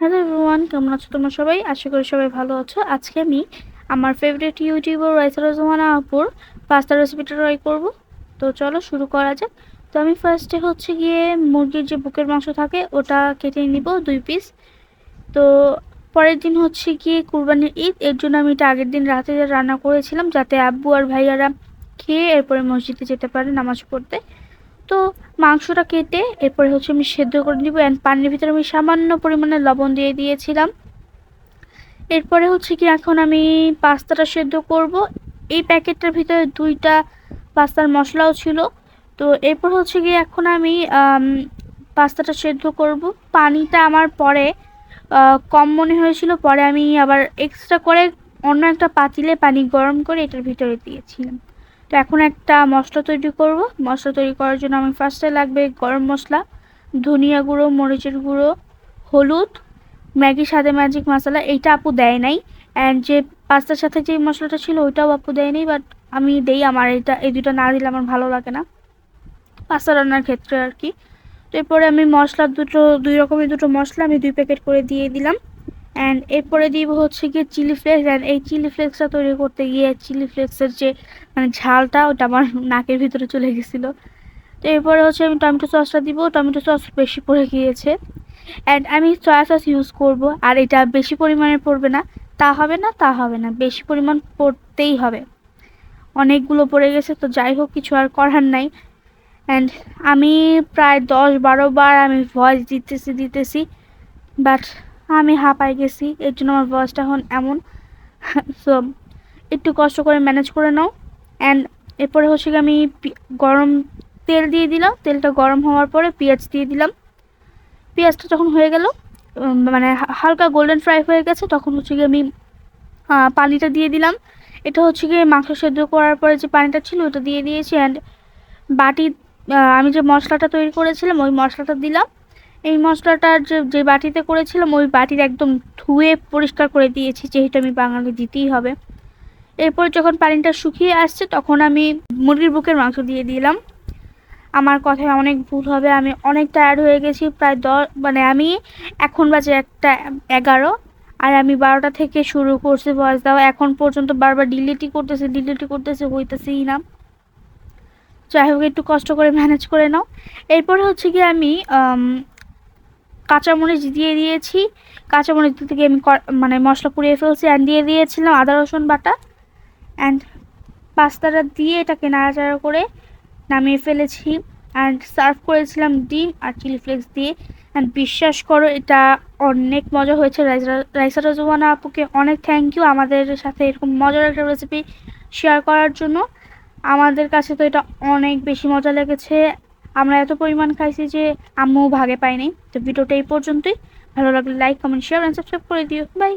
Hello everyone কেমন আছো তোমরা সবাই? আশা করি সবাই ভালো আছো। আজকে আমি আমার ফেভারিট ইউটিউবার রাইসা রোজমানা আপুর পাস্তা রেসিপিটা ট্রাই করব। তো চলো শুরু করা যাক। তো আমি ফার্স্টে হচ্ছে গিয়ে মুরগির যে বুকের মাংস থাকে, ওটা কেটে নিব দুই পিস তো পরের দিন হচ্ছে গিয়ে কুরবানির ঈদ, এর জন্য আমি এটা আগের দিন রাতে রান্না করেছিলাম, যাতে আব্বু আর ভাইয়ারা খেয়ে এরপরে মসজিদে যেতে পারে নামাজ পড়তে। তো মাংসটা কেটে এরপরে হচ্ছে আমি সেদ্ধ করে নিব অ্যান্ড পানির ভিতরে আমি সামান্য পরিমাণে লবণ দিয়ে দিয়েছিলাম। এরপরে হচ্ছে কি এখন আমি পাস্তাটা সেদ্ধ করব। এই প্যাকেটটার ভিতরে দুইটা পাস্তার মশলাও ছিল। তো এরপর হচ্ছে গিয়ে এখন আমি পাস্তাটা সেদ্ধ করব। পানিটা আমার পরে কম মনে হয়েছিল, পরে আমি আবার এক্সট্রা করে অন্য একটা পাতিলে পানি গরম করে এটার ভিতরে দিয়েছিলাম। তো এখন একটা মশলা তৈরি করব। মশলা তৈরি করার জন্য আমি ফার্স্টে লাগবে গরম মশলা, ধনিয়া গুঁড়ো, মরিচের গুঁড়ো, হলুদ, ম্যাগি, সাদে ম্যাজিক মশলা এইটা আপু দেয় নাই। অ্যান্ড যে পাস্তার সাথে যে মশলাটা ছিল ওইটাও আপু দেয় নাই বাট আমি দেই আমার এটা, এই দুটো না দিলে আমার ভালো লাগে না। পাস্তা রান্নার ক্ষেত্রে আর কি। তো এরপরে আমি মশলা দুটো, দুই রকমের দুটো মশলা আমি দুই প্যাকেট করে দিয়ে দিলাম। অ্যান্ড এরপরে দিব হচ্ছে গিয়ে চিলি ফ্লেক্স অ্যান্ড এই চিলি ফ্লেক্সটা তৈরি করতে গিয়ে চিলি ফ্লেক্সের যে মানে ঝালটা ওটা আমার নাকের ভিতরে চলে গেছিল। তো এরপরে হচ্ছে আমি টমেটো সসটা দিব, টমেটো সস বেশি পড়ে গিয়েছে। অ্যান্ড আমি সয়া সস ইউজ করব, আর এটা বেশি পরিমাণে পড়বে না। তা হবে না, তা হবে না, বেশি পরিমাণ পড়তেই হবে। অনেকগুলো পড়ে গেছে, তো যাই হোক, কিছু আর করার নাই। অ্যান্ড আমি প্রায় দশ বারো বার আমি ভয়েস দিতেছি দিতেছি বাট আমি হাঁপাই গেছি, এর জন্য আমার ভয়েসটা এখন এমন। সো একটু কষ্ট করে ম্যানেজ করে নাও। অ্যান্ড এরপরে হচ্ছে আমি গরম তেল দিয়ে দিলাম। তেলটা গরম হওয়ার পরে পেঁয়াজ দিয়ে দিলাম। পেঁয়াজটা যখন হয়ে গেল মানে হালকা গোল্ডেন ফ্রাই হয়ে গেছে, তখন হচ্ছে গিয়ে আমি পানিটা দিয়ে দিলাম। এটা হচ্ছে গিয়ে মাংস সেদ্ধ করার পরে যে পানিটা ছিল, ওটা দিয়ে দিয়েছি। অ্যান্ড বাটি আমি যে মশলাটা তৈরি করেছিলাম, ওই মশলাটা দিলাম। এই মশলাটার যে যে বাটিতে করেছিলাম, ওই বাটির একদম ধুয়ে পরিষ্কার করে দিয়েছি, যেহেতু আমি বাঙালি দিতেই হবে। এরপর যখন পানিটা শুকিয়ে আসছে, তখন আমি মুরগির বুকের মাংস দিয়ে দিলাম। আমার কথায় অনেক ভুল হবে, আমি অনেক টায়ার্ড হয়ে গেছি, প্রায় দশ মানে আমি এখন বাজে একটা এগারো, আর আমি বারোটা থেকে শুরু করছি ভয়েস দেওয়া এখন পর্যন্ত বারবার ডিলিটই করতেছে ডিলিটই করতেছে, হইতেছেই না। যাই হোক, একটু কষ্ট করে ম্যানেজ করে নাও। এরপরে হচ্ছে কি আমি কাঁচামরিচ দিয়ে দিয়েছি। কাঁচামরিচ থেকে আমি মানে মশলা পুড়িয়ে ফেলছি অ্যান্ড দিয়ে দিয়েছিলাম আদা, রসুন বাটা। অ্যান্ড পাস্তাটা দিয়ে এটাকে নাড়াচাড়া করে নামিয়ে ফেলেছি। অ্যান্ড সার্ভ করেছিলাম ডিম আর চিলি ফ্লেক্স দিয়ে। অ্যান্ড বিশ্বাস করো, এটা অনেক মজা হয়েছে। রাইসা রজওয়ানা আপুকে অনেক থ্যাংক ইউ আমাদের সাথে এরকম মজার একটা রেসিপি শেয়ার করার জন্য। আমাদের কাছে তো এটা অনেক বেশি মজা লেগেছে। আমরা এত পরিমাণ খাইছি যে আম্মু ভাগে পাইনি তো ভিডিওটা এই পর্যন্তই। ভালো লাগলে like comment share and subscribe করে দিও। বাই